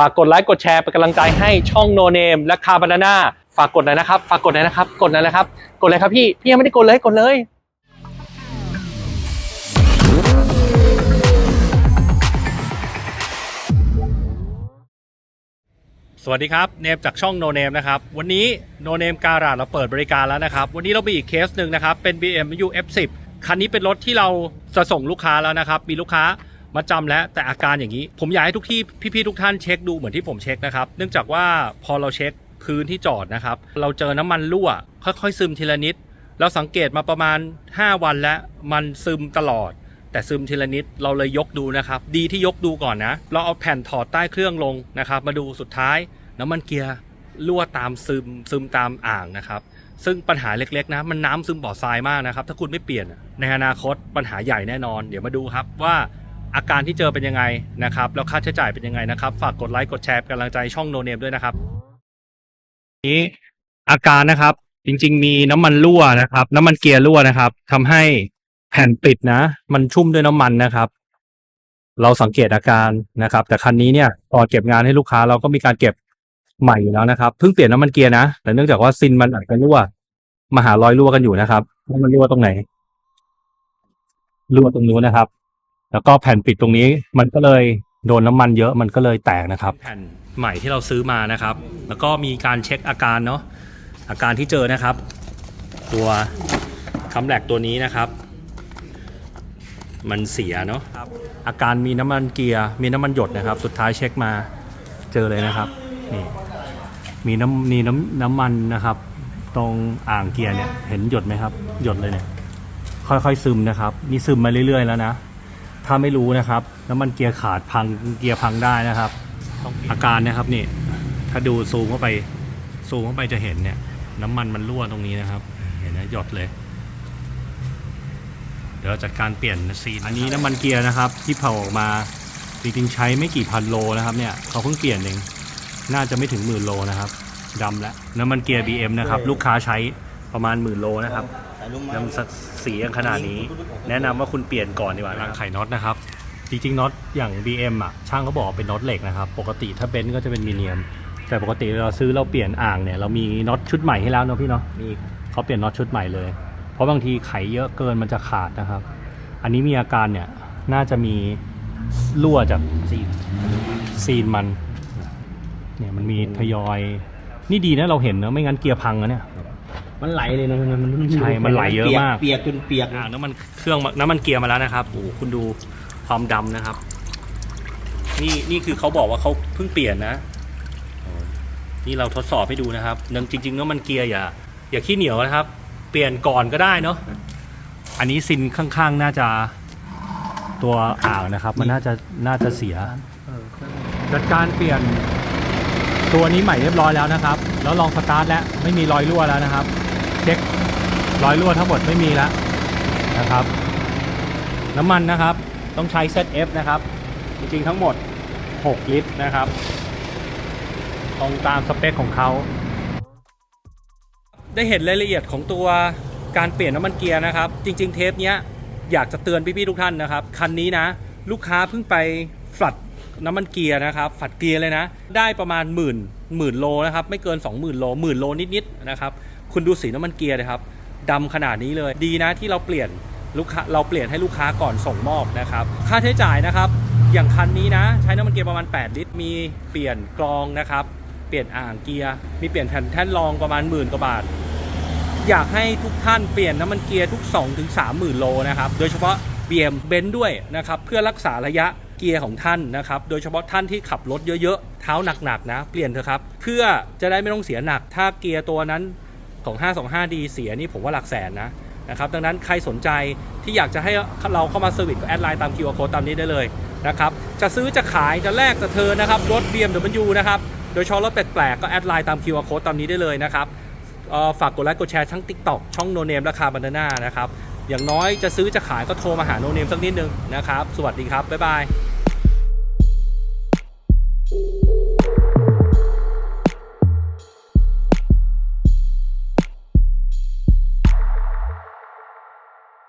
ฝากกดไลค์กดแชร์เป็นกำลังใจให้ช่องโนเนมและคาบานาน่าฝากกดหน่อยนะครับ ฝากกดหน่อยนะครับ กดหน่อยนะครับ กดเลยครับพี่ พี่ยังไม่ได้กดเลยกดเลยสวัสดีครับเนมจากช่องโนเนมนะครับวันนี้โนเนมการาดเราเปิดบริการแล้วนะครับ วันนี้เรามีอีกเคสหนึ่งนะครับ เป็น BMW F10 คันนี้เป็นรถที่เราจะส่งลูกค้าแล้วนะครับ มีลูกค้า มาจำแล้วแต่อาการอย่างนี้ ผมอยากให้ทุกที่พี่ๆทุกท่านเช็คดูเหมือนที่ผมเช็คนะครับ เนื่องจากว่าพอเราเช็คพื้นที่จอดนะครับ เราเจอน้ำมันรั่ว ค่อยๆซึมทีละนิด เราสังเกตมาประมาณ 5 วันแล้วมันซึมตลอด แต่ซึมทีละนิดเราเลยยกดูนะครับ ดีที่ยกดูก่อนนะ เราเอาแผ่นถอดใต้เครื่องลงนะครับ มาดูสุดท้าย น้ำมันเกียร์รั่วตามซึมซึมตามอ่างนะครับซึ่งปัญหาเล็กๆนะมันน้ำซึมบ่อทรายมากนะครับ ถ้าคุณไม่เปลี่ยนในอนาคตปัญหาใหญ่แน่นอน เดี๋ยวมาดูครับว่า อาการที่เจอเป็นยังไงนะครับแล้วค่าใช้จ่ายเป็นยังไงนะครับ ฝากกดไลค์กดแชร์เป็นกำลังใจช่องโนเนมด้วยนะครับนี้อาการนะครับ จริง ๆ มีน้ำมันรั่วนะครับ น้ำมันเกียร์รั่วนะครับทำให้แผ่นปิดนะ มันชุ่มด้วยน้ำมันนะครับ เราสังเกตอาการนะครับ แต่คันนี้เนี่ยตอนเก็บงานให้ลูกค้าเราก็มีการเก็บใหม่อยู่แล้วนะครับเพิ่งเปลี่ยนน้ำมันเกียร์นะแต่เนื่องจากว่าซินมันอาจจะรั่วมาหารอยรั่วกันอยู่นะครับว่ามันรั่วตรงไหนรั่วตรงนู้นนะครับ แล้วก็แผ่นปิดตรงนี้มันก็เลยโดนน้ำมันเยอะมันก็เลยแตกนะครับ แผ่นใหม่ที่เราซื้อมานะครับ แล้วก็มีการเช็คอาการเนาะอาการที่เจอนะครับ ตัวคัมแหลกตัวนี้นะครับ มันเสียเนาะอาการมีน้ำมันเกียร์มีน้ำมันหยดนะครับ สุดท้ายเช็คมาเจอเลยนะครับนี่มีน้ำมีน้ำน้ำมันนะครับ ตรงอ่างเกียร์เนี่ยเห็นหยดไหมครับ หยดเลยเนี่ยค่อยๆซึมนะครับ นี่ซึมมาเรื่อยๆแล้วนะ ถ้าไม่รู้นะครับ น้ำมันเกียร์ขาดพังเกียร์พังได้นะครับ อาการนะครับนี่ ถ้าดูซูมเข้าไปซูมเข้าไปจะเห็นเนี่ย น้ำมันมันรั่วตรงนี้นะครับ เห็นนะหยดเลย เดี๋ยวเราจัดการเปลี่ยนซีนอันนี้น้ำมันเกียร์นะครับ ที่เผาออกมาจริงๆใช้ไม่กี่พันโลนะครับเนี่ยเขาเพิ่งเปลี่ยนเองน่าจะไม่ถึงหมื่นโลนะครับดำแล้วน้ำมันเกียร์ BM นะครับ ลูกค้าใช้ประมาณหมื่นโลนะครับ น้ำสีอย่างขนาดนี้ แนะนำว่าคุณเปลี่ยนก่อนดีกว่ารังไขน็อตนะครับ จริงๆน็อตอย่าง BM อะช่างเขาบอกว่าเป็นน็อตเหล็กนะครับ ปกติถ้าเบนซ์ก็จะเป็นมีเนียม แต่ปกติเราซื้อเราเปลี่ยนอ่างเนี่ยเรามีน็อตชุดใหม่ให้แล้วเนาะพี่เนาะมีเขาเปลี่ยนน็อตชุดใหม่เลย เพราะบางทีไขเยอะเกินมันจะขาดนะครับ อันนี้มีอาการเนี่ยน่าจะมีรั่วจากซีนซีนมันเนี่ยมันมีทยอย นี่ดีนะเราเห็นเนอะไม่งั้นเกียร์พังนะเนี่ย มันไหลเลยนะมันใช่มันไหลเยอะมาก เปียกจนเปียกอ่างน้ำมันเครื่องน้ำมันเกียร์มาแล้วนะครับโอ้โหคุณดูความดำนะครับ นี่นี่คือเขาบอกว่าเขาเพิ่งเปลี่ยนนะโอ้นี่เราทดสอบให้ดูนะครับเนื่องจริงๆน้ำมันเกียร์อย่า อย่าขี้เหนียวนะครับ เปลี่ยนก่อนก็ได้เนาะอันนี้ซินข้างๆ น่าจะตัวอ่างนะครับ มันน่าจะน่าจะเสียจัดการเปลี่ยนตัวนี้ใหม่เรียบร้อยแล้วนะครับ แล้วลองสตาร์ทแล้วไม่มีรอยรั่วแล้วนะครับ เช็ครอยรั่วทั้งหมดไม่มีแล้วนะครับ น้ำมันนะครับต้องใช้ ZF นะครับ จริงๆทั้งหมด 6 ลิตรนะครับ ตรงตามสเปคของเขา ได้เห็นรายละเอียดของตัวการเปลี่ยนน้ำมันเกียร์นะครับ จริง ๆ เทปนี้อยากจะเตือนพี่ๆทุกท่านนะครับ คันนี้นะ ลูกค้าเพิ่งไปฝัดน้ำมันเกียร์นะครับ ฝัดเกียร์เลยนะ ได้ประมาณหมื่นหมื่นโลนะครับ ไม่เกิน 20,000 โลหมื่นโลนิดๆนะครับ คุณดูสีน้ำมันเกียร์นะครับดำขนาดนี้เลยดีนะที่เราเปลี่ยนลูกค้าเราเปลี่ยนให้ลูกค้าก่อนส่งมอบนะครับค่าใช้จ่ายนะครับ อย่างคันนี้นะ ใช้น้ำมันเกียร์ประมาณ 8 ลิตร มีเปลี่ยนกรองนะครับ เปลี่ยนอ่างเกียร์ มีเปลี่ยนแผ่นแท่นรองประมาณหมื่นกว่าบาท อยากให้ทุกท่านเปลี่ยนน้ำมันเกียร์ทุก 2-3ถึง3หมื่นโลนะครับ โดยเฉพาะ BM เบนด้วยนะครับ เพื่อรักษาระยะเกียร์ของท่านนะครับ โดยเฉพาะท่านที่ขับรถเยอะๆ เท้าหนักๆนะ เปลี่ยนเถอะครับ เพื่อจะได้ไม่ต้องเสียหนัก ถ้าเกียร์ตัวนั้น ของ 525D เสียนี่ผมว่าหลักแสนนะนะครับดังนั้นใครสนใจที่อยากจะให้เราเข้ามาเซอร์วิสก็แอดไลน์ตาม QR code ตามนี้ได้เลยนะครับจะซื้อจะขายจะแลกจะเธอนะครับรถ BMW นะครับโดยเฉพาะรถแปลกๆก็แอดไลน์ตาม QR code ตามนี้ได้เลยนะครับฝากกดไลค์กดแชร์ทั้ง TikTok ช่องโนเนมราคาบานาน่านะครับอย่างน้อยจะซื้อจะขายก็โทรมาหาโนเนมสักนิดนึงนะครับสวัสดีครับบ๊ายบาย